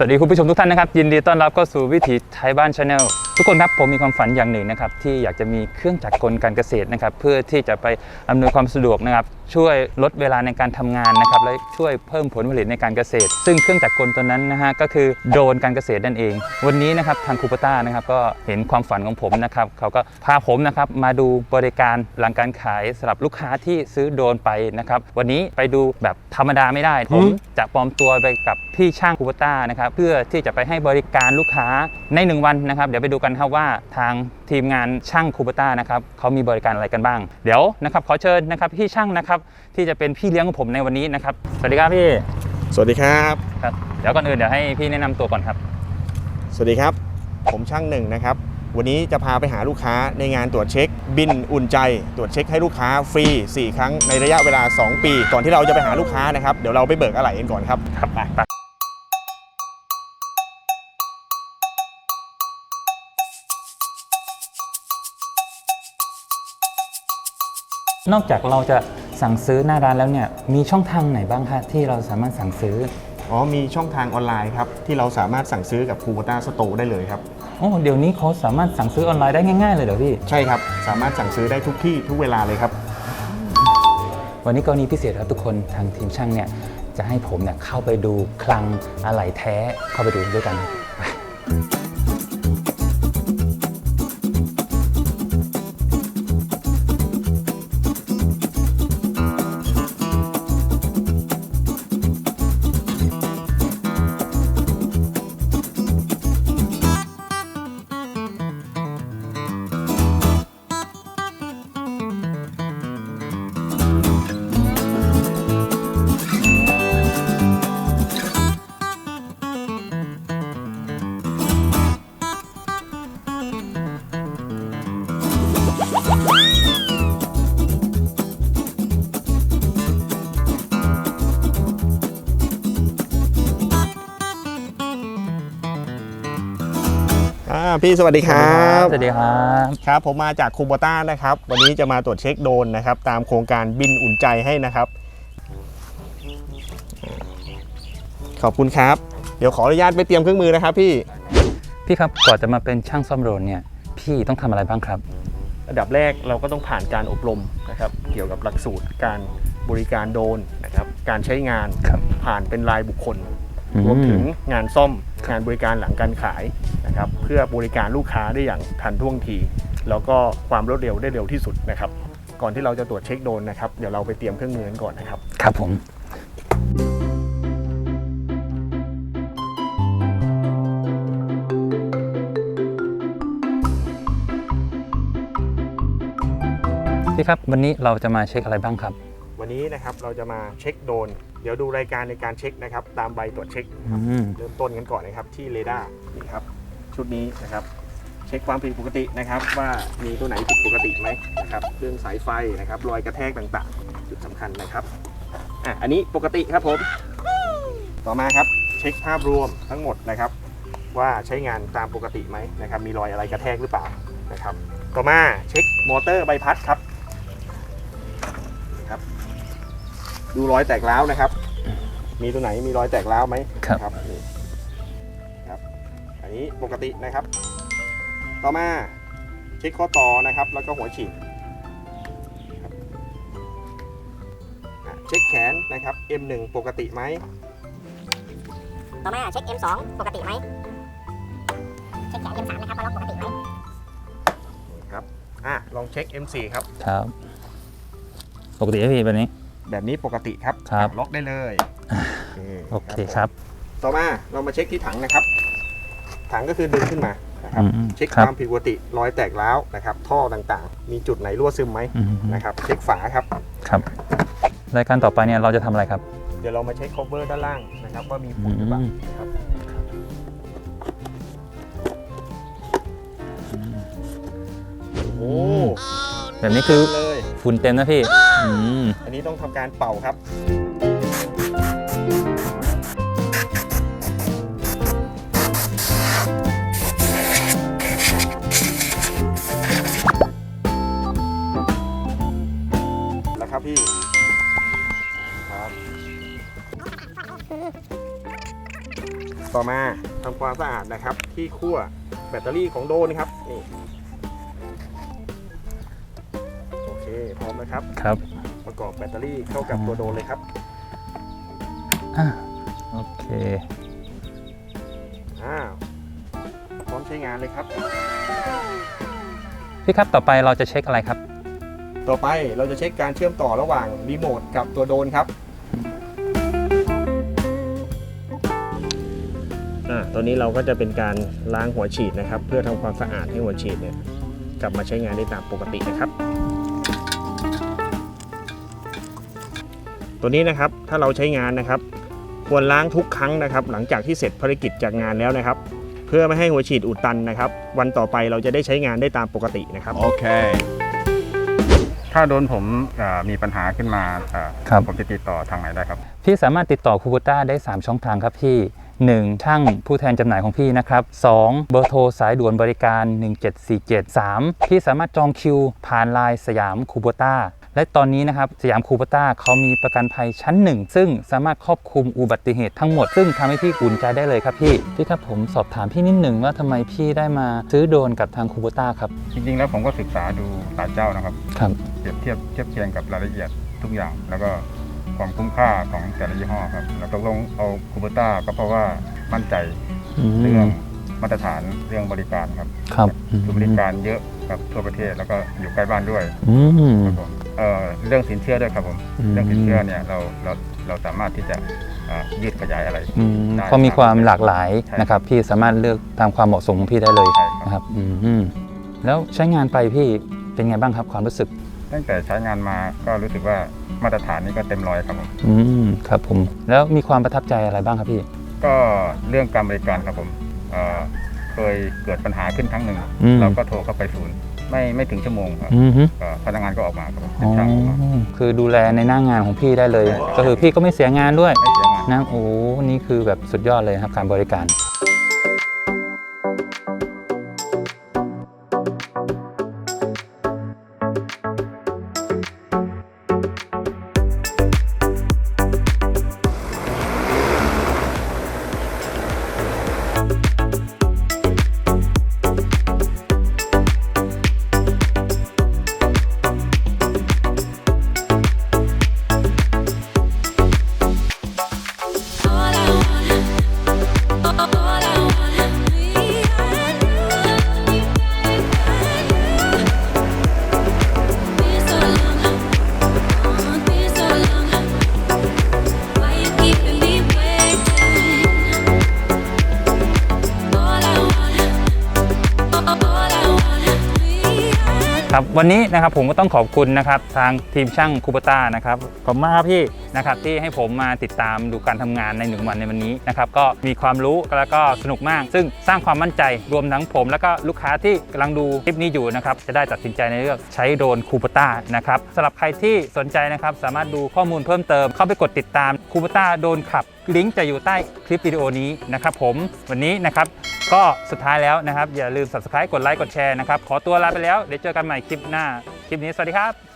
สวัสดีคุณผู้ชมทุกท่านนะครับ ยินดีต้อนรับเข้าสู่วิถีไทยบ้านชาแนลทุกคนครับผมมีความฝันอย่างหนึ่งนะครับที่อยากจะมีเครื่องจักรกลการเกษตรนะครับเพื่อที่จะไปอำนวยความสะดวกนะครับช่วยลดเวลาในการทำงานนะครับและช่วยเพิ่มผลผลิตในการเกษตร ซึ่งเครื่องจักรกลตัวนั้นนะฮะก็คือโดรนการเกษตรนั่นเอง วันนี้นะครับทางคูปต้านะครับก็เห็นความฝันของผมนะครับเขาก็พาผมนะครับมาดูบริการหลังการขายสำหรับลูกค้าที่ซื้อโดรนไปนะครับวันนี้ไปดูแบบธรรมดาไม่ได้ผมจะปลอมตัวไปกับพี่ช่างคูปต้านะครับเพื่อที่จะไปให้บริการลูกค้าใน 1 วันนะครับเดี๋ยวไปดูกันครับว่าทางทีมงานช่างคูปต้านะครับเขามีบริการอะไรกันบ้าง เดี๋ยวนะครับขอเชิญนะครับพี่ช่างนะครับที่จะเป็นพี่เลี้ยงของผมในวันนี้นะครับสวัสดีครับพี่สวัสดีครับครับเดี๋ยวก่อนอื่นเดี๋ยวให้พี่แนะนำตัวก่อนครับ สวัสดีครับ ผมช่างหนึ่งนะครับ วันนี้จะพาไปหาลูกค้าในงานตรวจเช็ค บินอุ่นใจ ตรวจเช็คให้ลูกค้าฟรี 4 ครั้งในระยะเวลา 2 ปี ก่อนที่เราจะไปหาลูกค้านะครับ เดี๋ยวเราไปเบิกอะไหล่กันก่อนครับ ครับไป นอกจากเราจะสั่งซื้อหน้าร้านแล้วเนี่ยมีช่องทางไหนบ้างคะที่เราสามารถสั่งซื้อ อ๋อมีช่องทางออนไลน์ครับ ที่เราสามารถสั่งซื้อกับคูโบต้าสโตได้เลยครับ โอ้เดี๋ยวนี้เขาสามารถสั่งซื้อออนไลน์ได้ง่ายๆเลยเหรอพี่ ใช่ครับ สามารถสั่งซื้อได้ทุกที่ทุกเวลาเลยครับ วันนี้กรณีพิเศษครับทุกคนทางทีมช่างเนี่ยจะให้ผมเนี่ยเข้าไปดูคลังอะไหล่แท้เข้าไปดูด้วยกันไป อ่าพี่สวัสดีครับสวัสดีครับครับ ผมมาจากคูโบต้านะครับ วันนี้จะมาตรวจเช็คโดรนนะครับ ตามโครงการบินอุ่นใจให้นะครับ ขอบคุณครับ เดี๋ยวขออนุญาตไปเตรียมเครื่องมือนะครับพี่ พี่ครับก่อนจะมาเป็นช่างซ่อมโดรนเนี่ย พี่ต้องทำอะไรบ้างครับ อันดับแรกเราก็ต้องผ่านการอบรมนะครับเกี่ยวกับหลักสูตรการบริการโดรนนะครับการใช้งานครับผ่านเป็นรายบุคคลอืมรวมถึงงานซ่อมงานบริการหลังการขายนะครับเพื่อบริการลูกค้าได้อย่างทันท่วงที แล้วก็ความรวดเร็วได้เร็วที่สุดนะครับ ก่อนที่เราจะตรวจเช็คโดรนนะครับเดี๋ยวเราไปเตรียมเครื่องมือกันก่อนนะครับ ครับผม พี่ครับวันนี้เราจะมาเช็คอะไรบ้างครับ วันนี้นะครับเราจะมาเช็คโดรนเดี๋ยวดูรายการในการเช็คนะครับ ตามใบตรวจเช็คนะครับอืม เริ่มต้นกันก่อนนะครับที่เรดาร์นี่ครับชุดนี้นะครับ เช็คความผิดปกตินะครับ ว่ามีตัวไหนผิดปกติไหมนะครับเรื่องสายไฟนะครับรอยกระแทกต่างๆ จุดสำคัญนะครับอะอันนี้ปกติครับผมต่อมาครับเช็คภาพรวมทั้งหมดนะครับ ว่าใช้งานตามปกติไหมนะครับ มีรอยอะไรกระแทกหรือเปล่านะครับ ต่อมาเช็คมอเตอร์ใบพัดครับครับ ดูรอยแตกร้าวนะครับ มีตัวไหนมีรอยแตกร้าวไหมครับนี่ครับ อันนี้ปกตินะครับ ต่อมาเช็คข้อต่อนะครับ แล้วก็หัวฉีดครับอะเช็คแขนนะครับ M1 ปกติไหมต่อมาเช็ค M2 ปกติไหมเช็คแขน M3 นะครับว่าล็อกปกติไหมครับอะลองเช็ค M4 ครับ ครับ ปกติไหมพี่แบบนี้ แบบนี้ปกติครับครับ ล็อกได้เลยโอโอเคครับ ต่อมาเรามาเช็คที่ถังนะครับ ถังก็คือดึงขึ้นมานะครับ อืมเช็คครับความผิดปกติรอยแตกร้าวนะครับ ท่อต่างๆ มีจุดไหนรั่วซึมไหมอืมนะครับ เช็คฝาครับ ครับรายการต่อไปเนี่ยเราจะทำอะไรครับ เดี๋ยวเรามาเช็ค cover ด้านล่างนะครับ ว่ามีฝุ่นหรือเปล่าอืม นะครับโอ้แบบนี้คือเลยฝุ่นเต็มนะพี่ อืมอันนี้ต้องทำการเป่าครับ แล้วครับพี่ครับ ต่อมาทำความสะอาดนะครับ ที่ขั้วแบตเตอรี่ของโดรนครับนี่โอเคพร้อมนะครับ ครับ ประกอบแบตเตอรี่เข้ากับตัวโดรนเลยครับ อะโอเค อ้าวพร้อมใช้งานเลยครับ พี่ครับต่อไปเราจะเช็คอะไรครับ ต่อไปเราจะเช็คการเชื่อมต่อระหว่างรีโมทกับตัวโดรนครับ อ่าตัวนี้เราก็จะเป็นการล้างหัวฉีดนะครับ เพื่อทำความสะอาดให้หัวฉีดเนี่ยกลับมาใช้งานได้ตามปกตินะครับ ตัวนี้นะครับถ้าเราใช้งานนะครับ ควรล้างทุกครั้งนะครับ หลังจากที่เสร็จภารกิจจากงานแล้วนะครับ เพื่อไม่ให้หัวฉีดอุดตันนะครับ วันต่อไปเราจะได้ใช้งานได้ตามปกตินะครับ Okay. ถ้าโดนผมเอ่อมีปัญหาขึ้นมาเอ่อครับ ผมจะติดต่อทางไหนได้ครับ พี่สามารถติดต่อคูโบต้าได้ 3 ช่องทางครับพี่ 1. ช่างผู้แทนจำหน่ายของพี่นะครับ 2. เบอร์โทรสายด่วนบริการ 1747 3. พี่สามารถจองคิวผ่านไลน์สยามคูโบต้า และตอนนี้นะครับสยามคูโบต้าเขามีประกันภัยชั้นหนึ่งซึ่งสามารถครอบคลุมอุบัติเหตุทั้งหมด ซึ่งทำให้พี่อุ่นใจได้เลยครับพี่พี่ครับผมสอบถามพี่นิดหนึ่งว่าทำไมพี่ได้มาซื้อโดรนกับทางคูโบต้าครับจริงๆ แล้วผมก็ศึกษาดูหลายเจ้านะครับครับเปรียบเทียบเทียบเคียงกับรายละเอียดทุกอย่างแล้วก็ความคุ้มค่าของแต่ละยี่ห้อครับแล้วตกลงเอาคูเบต้าก็เพราะว่ามั่นใจเรื่องมาตรฐานเรื่องบริการครับ ครับคือบริการเยอะครับทั่วประเทศแล้วก็อยู่ใกล้บ้านด้วยอืมครับผม เอ่อเรื่องสินเชื่อด้วยครับผม อืม เรื่องสินเชื่อเนี่ยเราเราเราสามารถที่จะเอ่อยืดขยายอะไรอืมได้เพราะมีความหลากหลายใช่นะครับพี่สามารถเลือกตามความเหมาะสมของพี่ได้เลยใช่ครับ นะครับอืมแล้วใช้งานไปพี่เป็นไงบ้างครับความรู้สึก ตั้งแต่ใช้งานมาก็รู้สึกว่ามาตรฐานนี้ก็เต็มร้อยครับผม อืมครับผมแล้วมีความประทับใจอะไรบ้างครับพี่ ก็เรื่องการบริการครับผมเอ่อเคยเกิดปัญหาขึ้นครั้งหนึ่ง อืม เราก็โทรเข้าไปศูนย์ ไม่ไม่ถึงชั่วโมงครับอืมฮึก็พนักงานก็ออกมาครับผมอ๋อช่างออกมาคือดูแลในหน้างานของพี่ได้เลย ก็คือพี่ก็ไม่เสียงานด้วย ไม่เสียงาน นะโอ้นี่คือแบบสุดยอดเลยครับการบริการ ครับวันนี้นะครับผมก็ต้องขอบคุณนะครับทางทีมช่างคูปต้านะครับขอบคุณมากครับพี่นะครับที่ให้ผมมาติดตามดูการทำงานในหนึ่งวันในวันนี้นะครับก็มีความรู้แล้วก็สนุกมาก ซึ่งสร้างความมั่นใจรวมทั้งผม แล้วก็ลูกค้าที่กำลังดูคลิปนี้อยู่นะครับจะได้ตัดสินใจในเรื่องใช้โดรนคูปต้านะครับสำหรับใครที่สนใจนะครับสามารถดูข้อมูลเพิ่มเติม เข้าไปกดติดตามคูปต้าโดรนขับลิงก์จะอยู่ใต้คลิปวิดีโอนี้นะครับผมวันนี้นะครับก็สุดท้ายแล้วนะครับ อย่าลืม subscribe กดไลค์กดแชร์นะครับ ขอตัวลาไปแล้ว เดี๋ยวเจอกันใหม่คลิปหน้า คลิปนี้ สวัสดีครับ